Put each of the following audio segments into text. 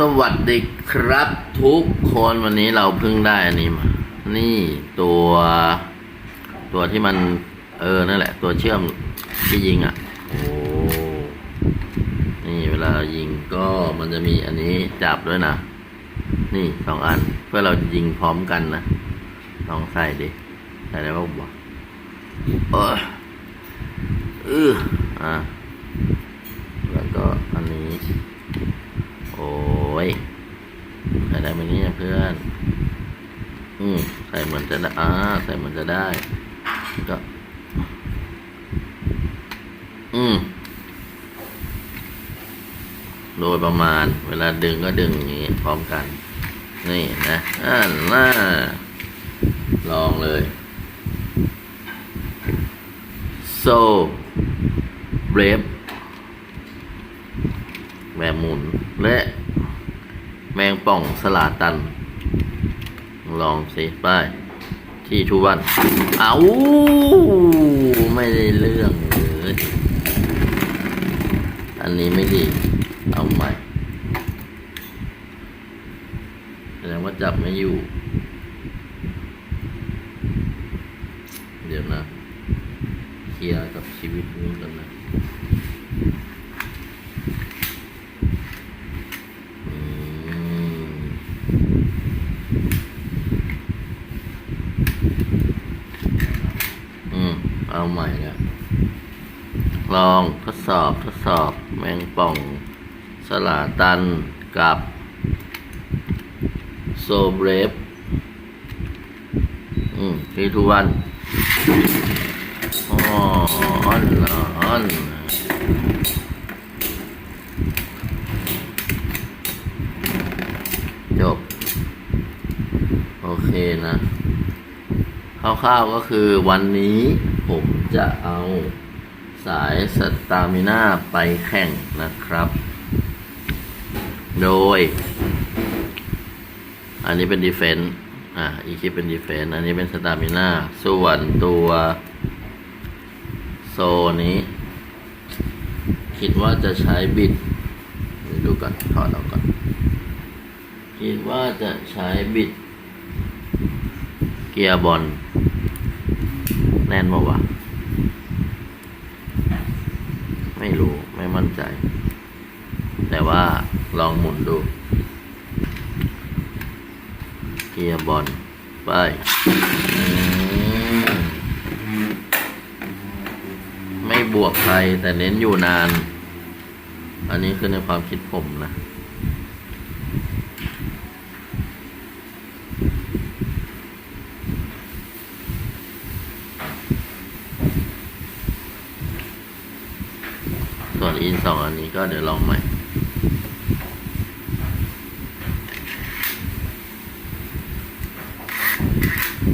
สวัสดีครับทุกคนวันนี้เราเพิ่งได้อันนี้มา นี่ตัวตัวที่มัน เออนั่นแหละ ตัวเชื่อมที่ยิงอะ โอ้นี่เวลายิงก็มันจะมีอันนี้จับด้วยนะ นี่สองอันเพื่อเรายิงพร้อมกันนะลองใส่ดิใส่ได้ป่าวบอกเออเอออะแล้วก็อันนี้โอ้ ยใส่ได้ไหมเนี่ยเพื่อน อืมใส่เหมือนจะได้อ่าใส่เหมือนจะได้ ก็ อืมโดยประมาณ เวลาดึงก็ดึงอย่างนี้พร้อมกัน นี่นะอ่าน่าลองเลย so brave แบบหมุนและ แมงป่องสลาตัน ลองสิไปที่ทุวันเอาไม่ได้เรื่องเลยอันนี้ไม่ดี เอาใหม่แสดงว่าจับไม่อยู่ เดี๋ยวนะ เคลียร์กับชีวิตนี้กันนะ อืมอืม เอาใหม่เนี่ยลองทดสอบทดสอบแมงป่อง สลา ตันกับโซเบรฟอืมทีทุวันอ๋ออันนะอันนะจบ โอเคนะคร่าวๆก็คือวันนี้ผมจะเอาสายสตามิน่าไปแข่งนะครับ โดย อันนี้เป็นดีเฟนต์อ่าอีกคลิปเป็นดีเฟนต์อันนี้เป็นสตามิน่าส่วนตัวโซนี้ คิดว่าจะใช้บิดดูก่อนถอดออกก่อน คิดว่าจะใช้บิด เกียร์บอลแน่นปะวะไม่รู้ไม่มั่นใจ แต่ว่า องหมุนดู เกียร์บอลไปไม่บวกใครแต่เน้นอยู่นาน อันนี้คือในความคิดผมนะส่วนอินสองอันนี้ก็เดี๋ยวลองใหม่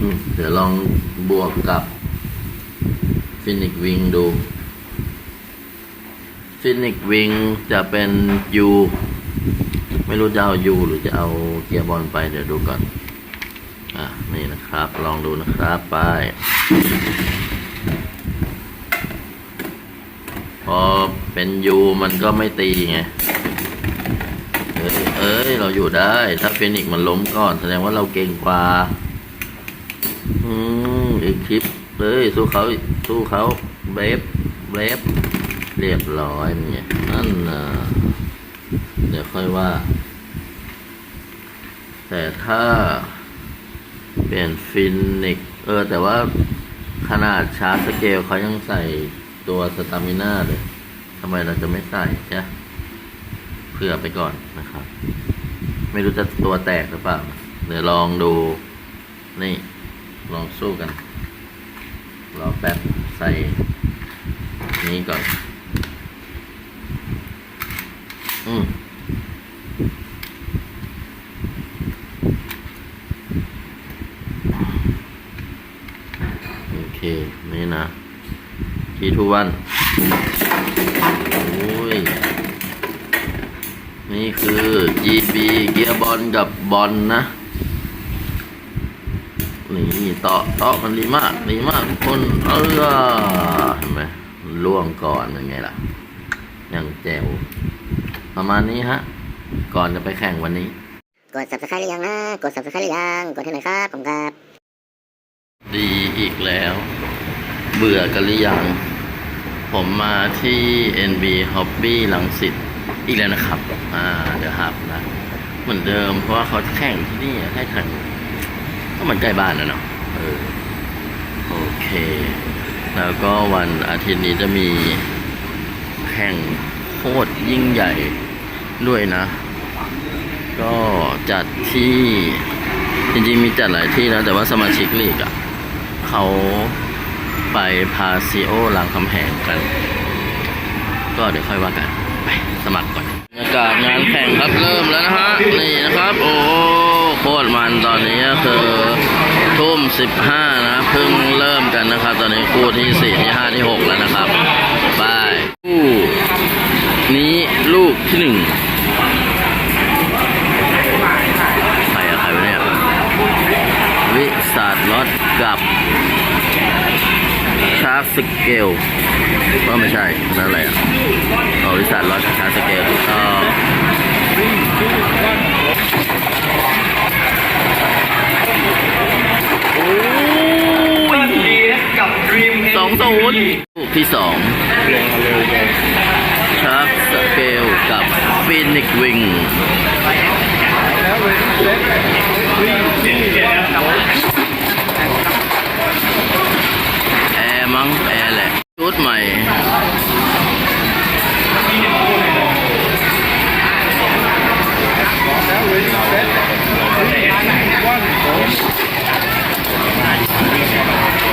อืมเดี๋ยว ลองบวกกับฟินิกวิงดูฟินิกวิงจะเป็น U ไม่รู้จะเอา U หรือจะเอาเกียร์บอลไปเดี๋ยวดูก่อน อะ นี่นะครับ ลองดูนะครับ ไป พอเป็น U มันก็ไม่ตีไง เอ้ย เอ้ย เราอยู่ได้ ถ้าฟินิกมันล้มก่อน แสดงว่าเราเก่งกว่า อืมอีกคลิปเฮ้ยสู้เขาสู้เขาเบรฟเบรฟเรียบร้อยเนี่ยนั่นนะเดี๋ยวค่อยว่า แต่ถ้าเปลี่ยนฟินิกเออ แต่ว่าขนาดชาร์จสเกลเขายังใส่ตัวสตามิน่าเลยทำไมเราจะไม่ใส่ใช่เผื่อไปก่อนนะครับ ไม่รู้จะตัวแตกหรือเปล่า เดี๋ยวลองดู นี่ ลองสู้กัน รอแป๊บใส่ นี้ก่อน อืมโอเค นี่นะทีทุวันโอ้ย นี่คือ GB เกียร์บอลกับบอลนะ ต่อต่อมันดีมากดีมากทุกคนเออเห็นไหมล่วงก่อนยังไงล่ะอย่างแจ๋วประมาณนี้ฮะ ก่อนจะไปแข่งวันนี้ กด subscribe หรือยังนะกด subscribe หรือยังกดให้หน่อยครับผมครับ ดีอีกแล้ว เบื่อกันหรือยัง ผมมาที่ NB Hobby ลังสิตอีกแล้วนะครับ อ่าเดี๋ยวหับนะ เหมือนเดิมเพราะว่าเขาแข่งที่นี่ให้แข่งก็เหมือนใกล้บ้านนะเนาะ เออโอเค แล้วก็วันอาทิตย์นี้จะมีแข่งโคตรยิ่งใหญ่ด้วยนะ ก็จัดที่จริงๆมีจัดหลายที่นะแต่ว่าสมาชิกลีกอะ่ะเขาไปพาซิโอหลังคำแหงกัน ก็เดี๋ยวค่อยว่ากัน ไปสมัครก่อนบรรยากาศงานแข่งครับเริ่มแล้วนะฮะ นี่นะครับ โอ้โคตรมันตอนนี้คือ ทุ่มสิบห้านะเพิ่งเริ่มกันนะครับ ตอนนี้คู่ที่สี่ที่ห้าที่หกแล้วนะครับไปคู่นี้ลูกที่หนึ่งใครอะใครวะเนี่ยวิสาดรถกับชาร์สเกลก็ไม่ใช่นั่นอะไรอะเอาวิสาดรถกับชาร์สเกลก็ อ้ยกับ Dream สองศูนย์ลูกที่สองชาร์กสเกลกับฟินิกวิงแอร์มั้งแอร์แหละ ชุดใหม่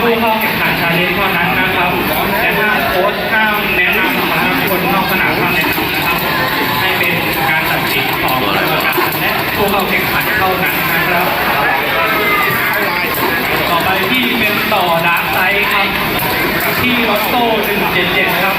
ผู้เข้าแข่งขันชาเลนจ์เท่านั้นนะครับและถ้าโค้ชห้ามแนะนำนะครับคนนอกสนามห้ามแนะนำนะครับ ให้เป็นการตัดสินของกรรมการและผู้เข้าแข่งขันเท่านั้นนะครับ ต่อไปที่เป็นต่อดาร์กไซด์ครับที่ลอตโต้177 ครับ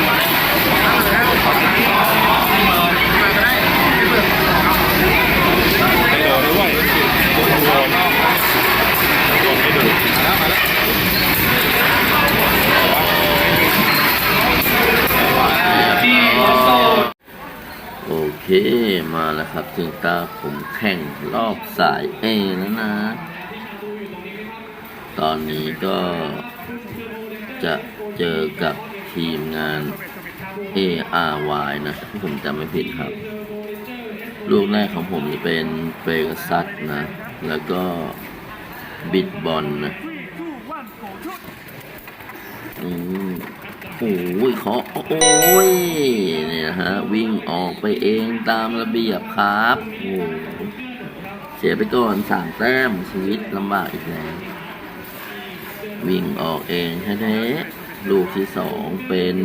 มาแล้วครับถึงตาผมแข่งรอบสาย A แล้วนะ ตอนนี้ก็จะเจอกับทีมงาน ARY นะถ้าผมจำไม่ผิดครับ ลูกแรกของผมจะเป็นเปกซัสนะ แล้วก็บิดบอลนะ อืม โอ้ยขอโอ้ยเนี่ยฮะวิ่งออกไปเองตามระเบียบครับโอ้เสียไปก่อนสามแต้มชีวิตลำบากอีกแล้ววิ่งออกเองแท้ๆลูกที่สองเป็น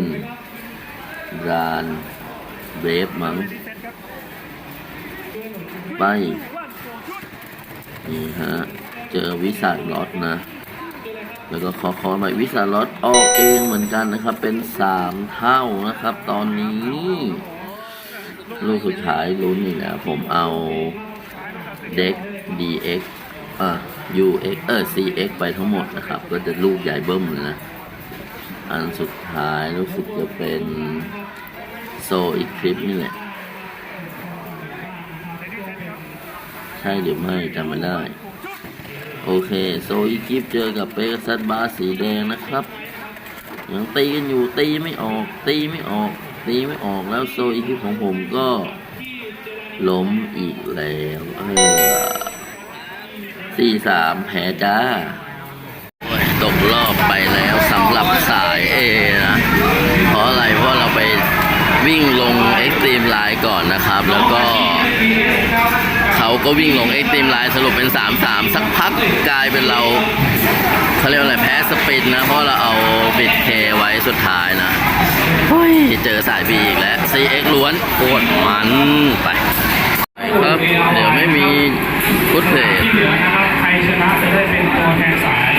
รานเบฟมั้งไปนี่ฮะ เจอวิสัทล็อตนะ แล้วก็ขอขอหน่อยวิสาลอตออกเองเหมือนกันนะครับ เป็นสามเท่านะครับ ตอนนี้ลูกสุดท้ายลุ้นนี่นะผมเอาเด็ก DX อะ UX เออ CX ไปทั้งหมดนะครับ ก็จะลูกใหญ่เบิ้มเลยนะ อันสุดท้ายรู้สึกจะเป็นโซอีกคลิปนี่แหละ ใช่หรือไม่จำไม่ได้ โอเค โซอีกิฟเจอกับเปกัสัตบาร์สีแดงนะครับยังตีกันอยู่ตีไม่ออก ตีไม่ออก ตีไม่ออกแล้วโซอีกิฟของผมก็ล้มอีกแล้วเออสี่สามแพ้จ้าตกรอบไปแล้วสำหรับสายเอนะ เพราะอะไรเพราะเราไปวิ่งลงเอ็กซ์ตรีมไลน์ก่อนนะครับ แล้วก็ เราก็วิ่งลงเอ็กซ์ตรีมไลน์สรุปเป็น 3-3 สักพักกลายเป็นเราเขาเรียกว่าอะไรแพ้สปินนะ เพราะเราเอาบิดเคไว้สุดท้ายนะเฮ้ยเจอสายบีอีกแล้ว CX ล้วนโคตรมันไปครับเดี๋ยวไม่มีฟุตเพจที่เหลือนะครับใครชนะจะได้เป็นตัวแทนสาย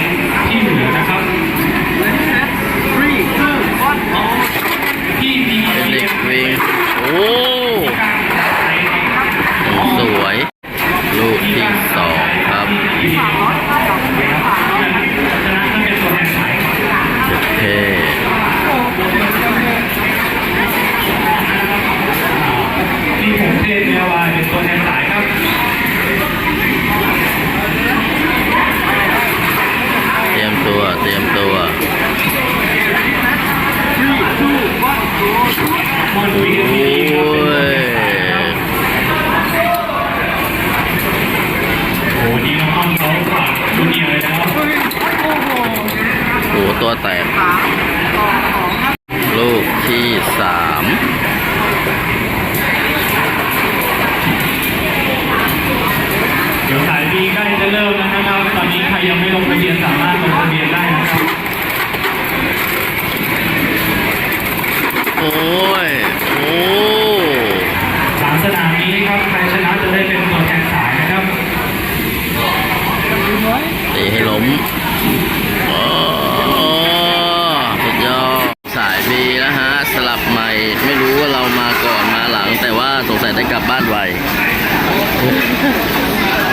สงสัยได้กลับบ้านไว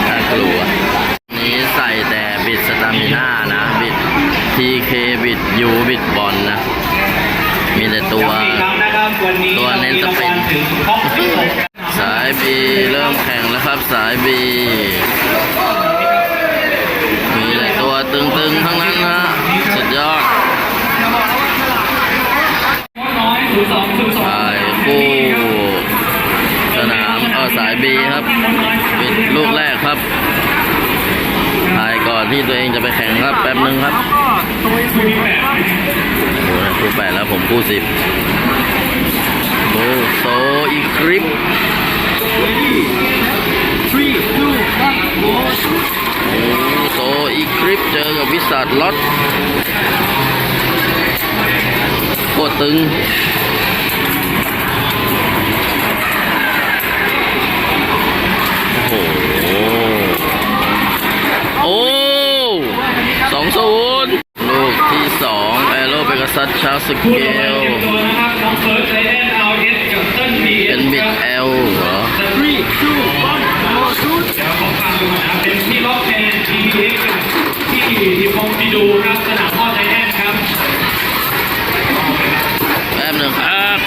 น่ากลัวนี้ใส่แต่บิดสตามิน่านะ บิดทีเคบิดยูบิดบอลนะ มีแต่ตัว ตัวเน้นสเปนถึงสายบีเริ่มแข่งแล้วครับสายบี ดีครับบิดลูกแรกครับถ่ายก่อนที่ตัวเองจะไปแข่งครับแป๊บนึงครับโอ้โหคู่แปดแล้วผมคู่สิบโอ้โซอีกคลิปโอ้โซอีกคลิปเจอกับวิสัทล็อตโคตรตึง อโรเปกัสัตชาสเกคู่ต่อไปลเตรียมตัวนะครับน้องเฟิร์สไลเดนเอาเอสกับเติ้ลบีเอเป็นสบิด L เหรอเดี๋ยวขอฟังดูนะครับเป็นที่ล็อกแทนทีบีเอ็กที่ทีพงพีดูครับสนามพ่อไทยแลนด์ครับแป๊บหนึ่งครับ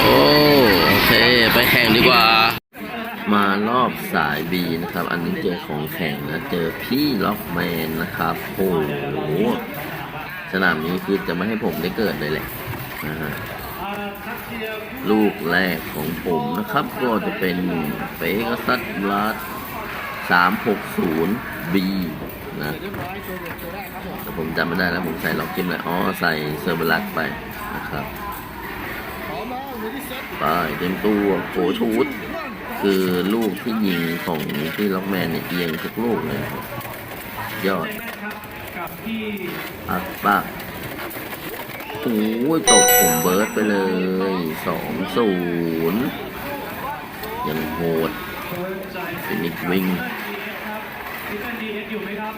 โอ้โอเค ไปแข่งดีกว่า มารอบสาย B นะครับ อันนี้เจอของแข่งนะ เจอพี่ล็อกแมนนะครับโอ้โหสนามนี้คือจะไม่ให้ผมได้เกิดเลยแหละนะฮะลูกแรกของผมนะครับ ก็จะเป็นเฟกซัสบลัส360 B นย์บีนะแต่ผมจำไม่ได้แล้วผมใส่ล็อกจิ้มเลยอ๋อใส่เซอร์เบลัสไปนะครับไปเต็มตัวโผชูด คือลูกที่ยิงของที่ล็อกแมนเนี่ยเอียงทุกลูกเลยยอดกับที่ปักปักโอ้ยตกผมเบิร์ดไปเลยสองศูนย์ยังโหดฟินิกวิงที่เป็นดีเอสอยู่ไหมครับ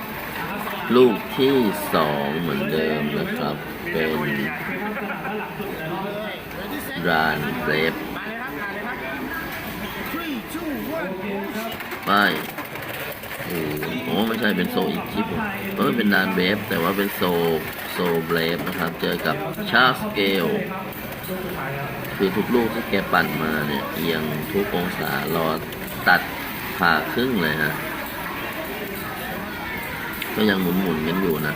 ลูกที่สองเหมือนเดิมนะครับ เป็นรานเบรฟ ไม่โอ้โหไม่ใช่เป็นโซอีกชิปเออเป็นดานเบฟแต่ว่าเป็นโซโซเบรฟนะครับ เจอกับชาสเกลคือทุกลูกที่แกปั่นมาเนี่ย เอียงทุกองศารอตัดผ่าครึ่งเลยฮะก็ยังหมุนหมุนกันอยู่นะ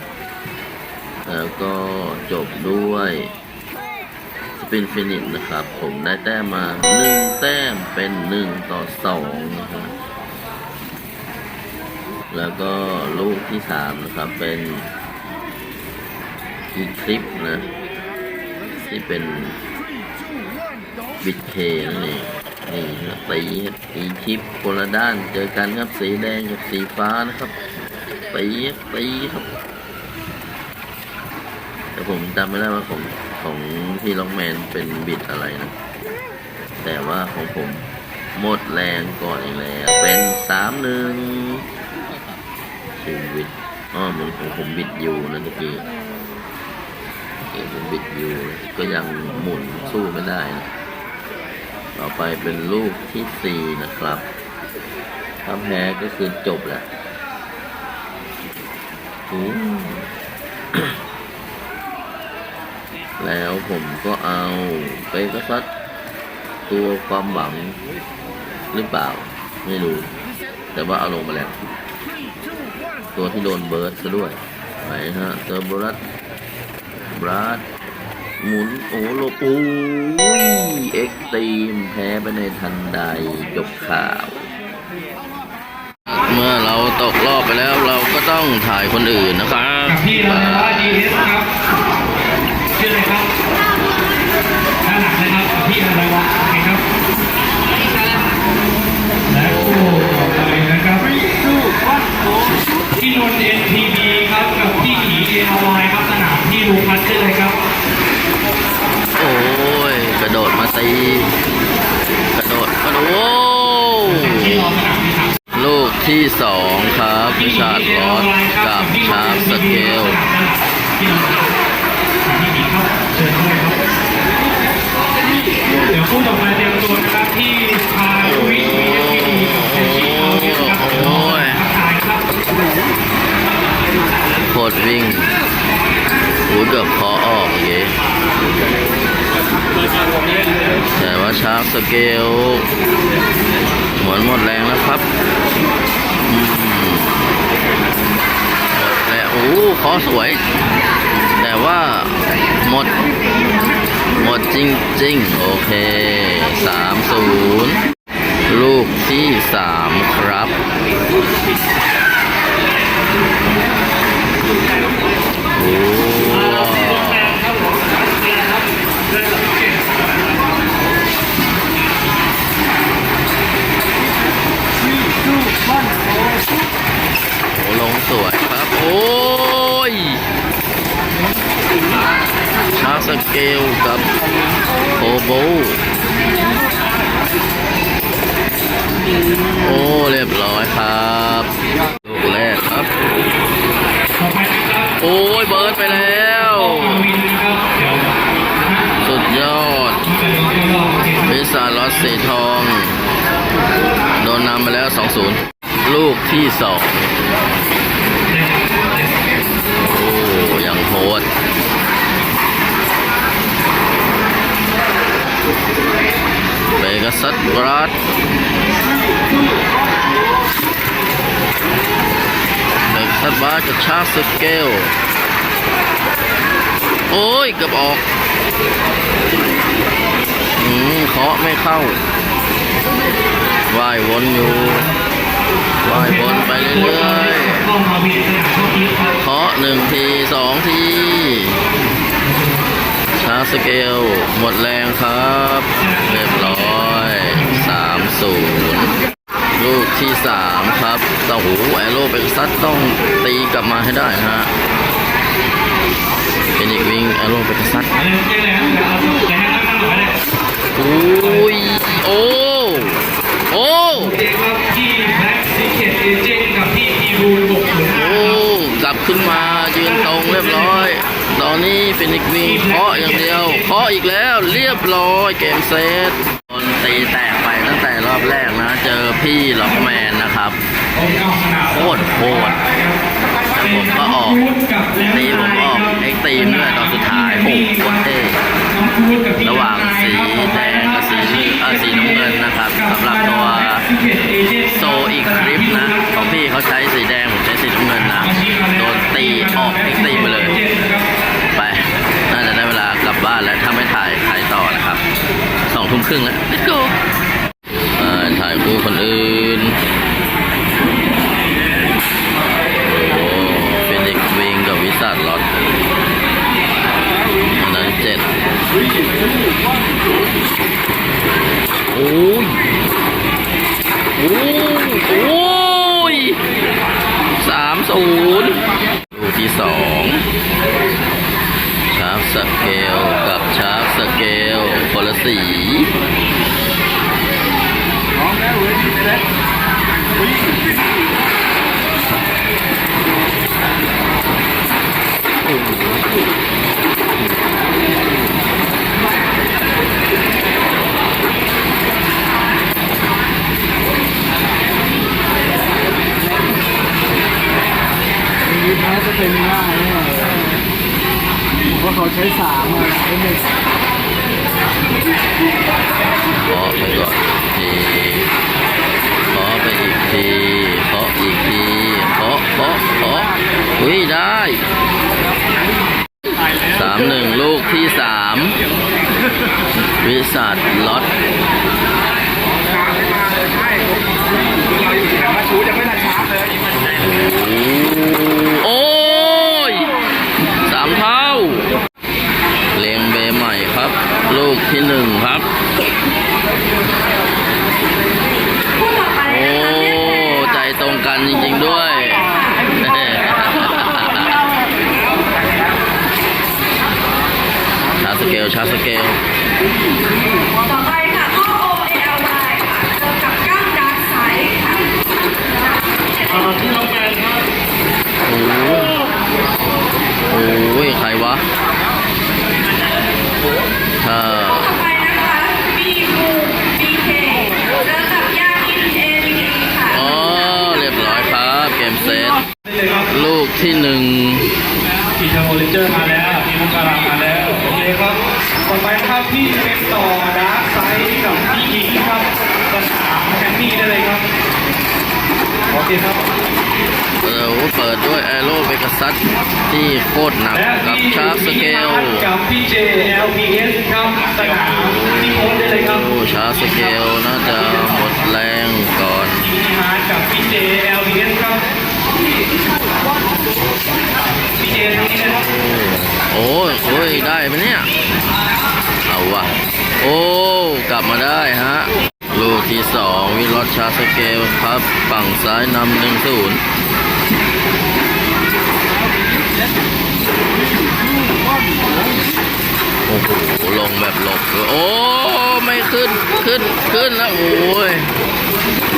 แล้วก็จบด้วยสปินฟินิชนะครับ ผมได้แต้มมาหนึ่งแต้มเป็นหนึ่งต่อสองนะครับ แล้วก็ลูกที่สามนะครับเป็นอีคลิปนะ ที่เป็นบิดเคนั่นี่ครับตีตีคลิปคนละด้านเจอกันครับสีแดงกับสีฟ้านะครับตีตีครับแต่ผมจำไม่ได้ว่าของของที่ล็อกแมนเป็นบิดอะไรนะ แต่ว่าของผมหมดแรงก่อนอีกแล้ว เป็นสามหนึ่ง ชีวิตอ๋อเหมือนของผมบิดอยู่นะตะกี้เอ็ผมบิดอยู่ก็ยังหมุนสู้ไม่ได้นะต่อไปเป็นลูกที่สี่นะครับ ถ้าแพ้ก็คือจบแหละอืมแล้วผมก็เอาไปก็ซัดตัวความหวังหรือเปล่า ไม่รู้ แต่ว่าเอาลงมาแล้ว ตัวที่โดนเบิร์ดซะด้วยไหนฮะเจอบรัดบรัดหมุนโอ้โลปูเอ็กตีมแพ้ไปในทันใดจบข่าว เมื่อเราตกรอบไปแล้วเราก็ต้องถ่ายคนอื่นนะครับกับพี่อะไรวะดีเอสครับชื่ออะไรครับด้านหลังนะครับกับพี่อะไรวะโอเคครับและคู่ต่อไปนะครับ พี่นนท์ NTB ครับกับพี่ขี ARY ครับสนามที่รูพัทชื่ออะไรครับ โอ้ย กระโดดมาตีกระโดดกระโดดโอ้ที่รอสนามที่สามลูกที่สองครับพิชาร์ดลอสกับชาร์ปสเกลพี่นนท์ครับพี่ขีครับเชิญด้วยครับเดี๋ยวคู่ต่อไป โคตรวิ่งโอ้ยเกือบคอออกเย้แต่ว่าชาร์ปสเกลเหมือนหมดแรงแล้วครับแล้วโอ้คอสวย แต่ว่าหมด หมดจริงๆ โอเคสามศูนย์ลูกที่สามครับ โอ้โหลงสวยครับ โอ้ยชาสเกลกับโคโบโอ้ เรียบร้อยครับ ลูกแรกครับ โอ้ยเบิร์ดไปแล้ว สุดยอดมาเป็นตัวรองโอเคครับวิสาลอสสีทอง โดนนำไปแล้ว 2-0 ลูกที่สองโอ้ยังโหดเบกัสัตบรัด เบกัสัตบรัดกับชาร์สเกล โอ้ยเกือบออก อืมเคาะไม่เข้าว่ายวนอยู่ว่ายวนไปเรื่อยเขามาวินสนามช่วงนี้ครับๆเคาะหนึ่งทีสองทีชาร์จสเกล หมดแรงครับ เรียบร้อยสามศูนย์ลูกที่สาม ครับต่อหูแอโร่เป็นซัดต้องตีกลับมาให้ได้นะฮะเป็นอีกวิ่งแอโร่เป็นซัดเอาเลยเจ๊เลยครับเดี๋ยวเอาเจ๊ให้ตั้งหน่อยเลยอุ้ยโอ้โอ้จับพี่อีรูนบกถึงโอ้กลับขึ้นมายืนตรงเรียบร้อย ตอนนี้เฟินิกวิงเคาะอย่างเดียวเคาะอีกแล้วเรียบร้อยเกมเซตโดนตีแตกไป อบแรกนะ เจอพี่ล็อกแมนนะครับผมเข้าสนามโคตรโหดผมก็ออกตีผมออกเอ็กตรีมด้วยตอนสุดท้ายโอ้โหโคตรเท่ระหว่างสีแดงกับสีเหลืองเอ่อสีน้ำเงินนะครับสำหรับตัวโซอีกคลิปนะของพี่เขาใช้สีแดงผมใช้สีน้ำเงินนะโดนตีออกเอ็กตรีมไปเลยไปน่าจะได้เวลากลับบ้านแล้วถ้าไม่ถ่ายถ่ายต่อนะครับสองทุ่มครึ่งแล้ว let's go อ่าถ่าย คนอื่นโอ้เฟินิกวิงกับวิสัทล็อตอันนั้นเจ็ดโอ้ยโอ้ยโอ้ยสามศูนย์ลูกที่สองชาร์ปสเกลกับชาร์ปสเกลคนละสี แพ้จะเป็นง่ายเนี่ยเพราะเขาใช้สามอะใช้หนึ่ง สามหนึ่งลูกที่สามวิสัทล็อตมาชูยังไม่ทันชาร์จเลยโอ้ยสามเท่า เลงเบใหม่ครับ ลูกที่หนึ่งครับโอ้ใจตรงกันจริง ๆ ด้วย ชาสเกลชาร์จสเกล ต่อไปค่ะข้อ O L Y ค่ะเจอกับก้ามดาร์กไซด์ค่ะที่น้องแกนครับโอ้โหโอ้ยใครวะถ้าต่อไปนะคะ B U B K เจอกับยาอิน A B D ค่ะอ๋อ เรียบร้อยครับ เกมเซต ได้เลยครับลูกที่หนึ่งทีชาโมเลนเจอร์มาแล้วทีมุกการามาแล้วโอเคครับ ต่อไปนะครับพี่เป็นต่อดาร์กไซด์กับพี่หญิงครับสนามแคนนี่ได้เลยครับโอเคครับเออเปิดด้วยแอโร่เบกัสัสที่โคตรหนักและกับพี่ชาร์จสเกลกับพี่เจ LPS ครับสนามที่โค้ชได้เลยครับโอ้ชาร์จสเกลน่าจะหมดแรงก่อนพี่ฮาร์ดกับพี่เจ LPS ครับพี่เจทางนี้นะครับโอ้ยโอ้ยได้ไหมเนี่ย บมาได้ฮะ ลูกที่สองวิลอดชาสเกลครับฝั่งซ้ายนำหนึ่งศูนย์โอ้โหลงแบบหลบเลยโอ้ไม่ขึ้นขึ้นขึ้นแล้วโอ้ย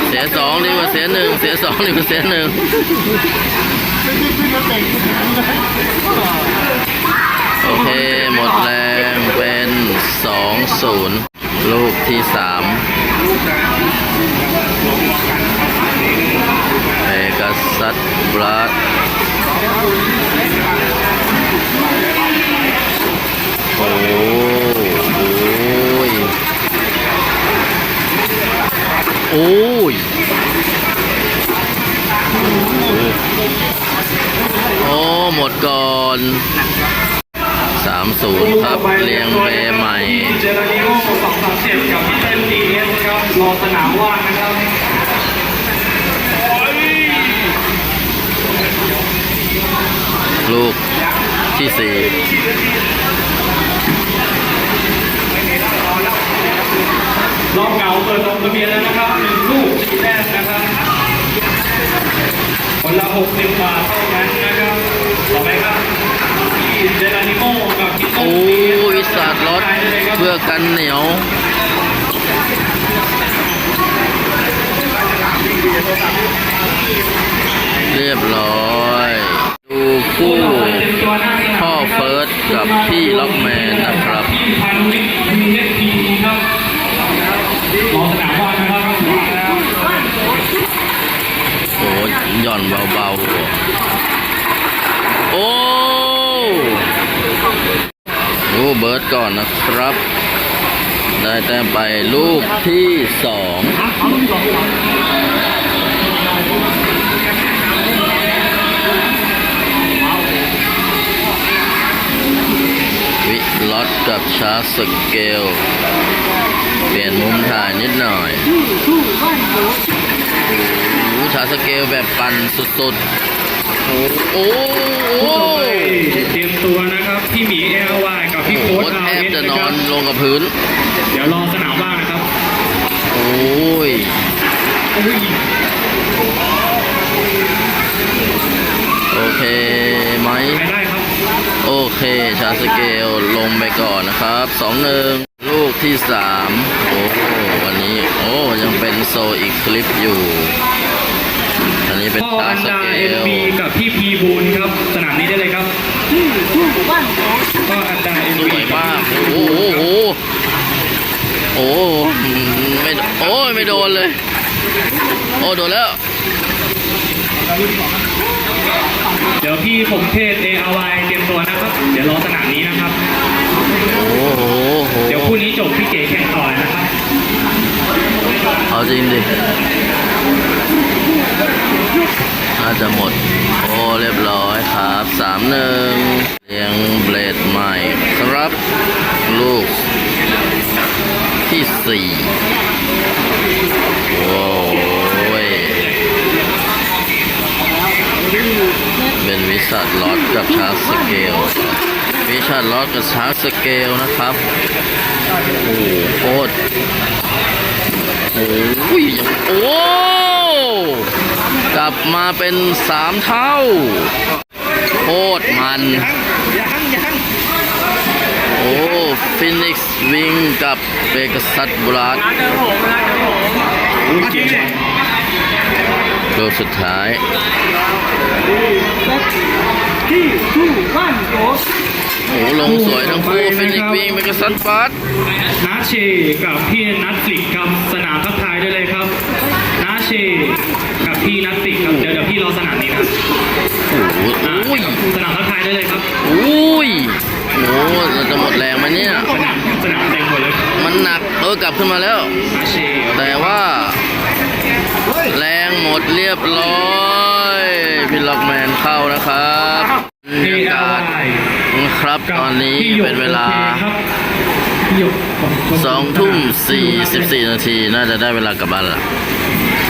เสียสองดีกว่าเสียหนึ่งเสียสองดีกว่าเสียหนึ่งโอเค หมดแรงเป็นสองศูนย์ ลูกที่สามเอกสัตบลัดโอ้โหโอ้ รียบร้อย ดูคู่พ่อเฟิร์สกับพี่ล็อกแมนนะครับโอ้ยหย่อนเบาๆ โอ้โอ้เบิร์ดก่อนนะครับ ได้แต้มไปลูกที่สอง ลอตกับชาร์จสเกล เปลี่ยนมุมถ่ายนิดหน่อยโอ้โหชาร์จสเกลแบบปั่นสุดๆโอ้โหโอ้โหเตรียมตัวนะครับ พี่หมีเอลวายกับพี่โอ้โค้โหดแทอาบเอสจะนะนคอรันบลงกับพื้น เดี๋ยวรอสนามว่างนะครับ โอ้ย เคไหมไปได้ครับโอเคชาสเกลลงไปก่อนนะครับสองหนึ่งลูกที่สามโอ้โหวันนี้โอ้ยังเป็นโซอีกคลิปอยู่ อันนี้เป็นพ่อตาอันสดาเกเอ็นลบีกับพี่พีบูลครับสนามนี้ได้เลยครับพ่ออันดาเอ็นสบีวยมากโอ้โหโอ้โหอืมไม่โอ้ยไม่โดนเลย โอ้โดนแล้ว เดี๋ยวพี่ผมเทศ ARY เตรียมตัวนะครับ เดี๋ยวรอสนามนี้นะครับ โอ้โหเดี๋ยวคู่นี้จบพี่เก๋แข่งต่อนะครับเอาจริงดิน่าจะหมด โอ้เรียบร้อยครับสามหนึ่งเรียงเบลดใหม่ครับ ลูกที่สี่โอ้ย เป็นวิสัทลอตกับชาร์สเกลวิชัทลอตกับชาร์สเกลนะครับโอ้โหโคตรโอ้ยยังโอ้กลับมาเป็นสามเท่าโคตรมันโอ้ฟินิกซ์วิงกับเบกซัตบลัด โลสุดท้ายที่ทูวันโกโอ้ลงสวยทั้งคู่ฟินิกซ์วิงเบกซัตบลัดนาเชกับพี่นัทฟลิกครับสนามทักทายได้เลยครับนาเชกับพี่นัทฟลิกครับเดี๋ยวเดี๋ยวพี่รอสนามนี้นะครับโอ้โหอ่าอุ้ยสนามทักทายได้เลยครับอุ้ยโอ้เราจะหมดแรงไหมเนี่ยสนามสนามเต็มหมดเลยมันหนักเออกลับขึ้นมาแล้วนาเชแต่ว่าแรง หมดเรียบร้อยพี่ล็อกแมนเข้านะครับบรรยากาศครับตอนนี้เป็นเวลาครับพี่หยกผมผมสองทุ่มสี่สิบสี่นาทีน่าจะได้เวลากลับบ้านละ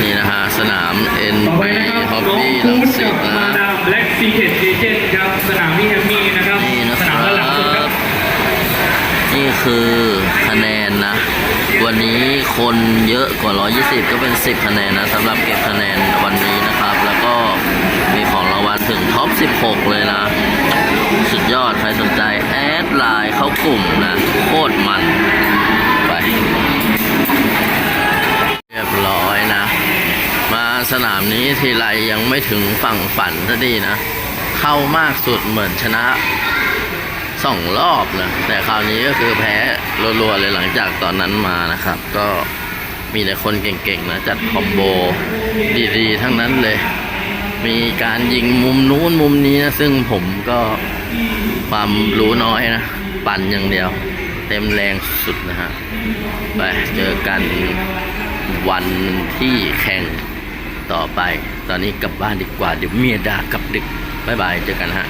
นี่นะฮะ สนาม n ต่อ b ไปนะครับฮอบน้องบี้คูลังณสิกัตบนะมาดามแบล็กซีเคทเอเจนต์ครับสนามพี่แฮมมี่นะครับนี่นะสคนามรัด้านหลังสุดครับบนี่คือคะแนนนะ วันนี้คนเยอะกว่า 120 ก็เป็น 10 คะแนนนะสำหรับเก็บคะแนนวันนี้นะครับ แล้วก็มีของรางวัลถึงท็อป 16 เลยนะ สุดยอด ใครสนใจแอดไลน์เข้ากลุ่มนะ โคตรมัน ไปเรียบร้อยนะ มาสนามนี้ทีไรยังไม่ถึงฝั่งฝันสักทีนะ เข้ามากสุดเหมือนชนะ สองรอบนะแต่คราวนี้ก็คือแพ้รัวๆเลยหลังจากตอนนั้นมานะครับ ก็มีแต่คนเก่งๆนะจัดคอมโบดีๆ ทั้งนั้นเลย มีการยิงมุมนู้นมุมนี้นะซึ่งผมก็ความรู้น้อยนะปั่นอย่างเดียว เต็มแรงสุดนะฮะไปเจอกันวันที่แข่งต่อไป ตอนนี้กลับบ้านดีกว่า เดี๋ยวเมียด่ากลับดึก บ๊ายบาย เจอกันฮะ